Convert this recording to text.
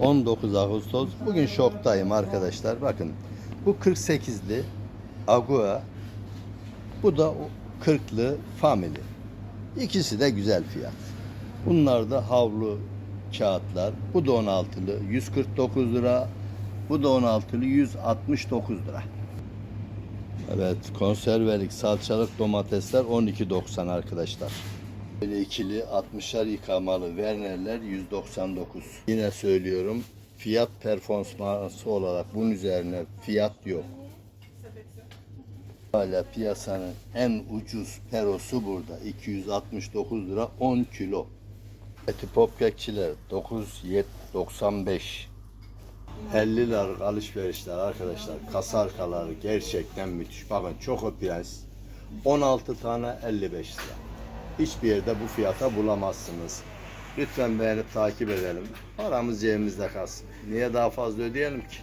19 Ağustos. Bugün şoktayım arkadaşlar. Bakın bu 48'li Agua. Bu da o 40'lı Family. İkisi de güzel fiyat. Bunlar da havlu kağıtlar. Bu da 16'lı 149 lira. Bu da 16'lı 169 lira. Evet konservelik salçalık domatesler 12.90 arkadaşlar. Böyle ikili 60'lar yıkamalı Werner'ler 199. Yine söylüyorum fiyat performansı olarak bunun üzerine fiyat yok. Hala piyasanın en ucuz perosu burada. 269 lira 10 kilo. Eti popkekçiler 9.95 50 liralık alışverişler arkadaşlar. Kasa arkaları gerçekten müthiş. Bakın çok prens. 16 tane 55 lira. Hiçbir yerde bu fiyata bulamazsınız. Lütfen beğenip takip edelim. Paramız cebimizde kalsın. Niye daha fazla ödeyelim ki?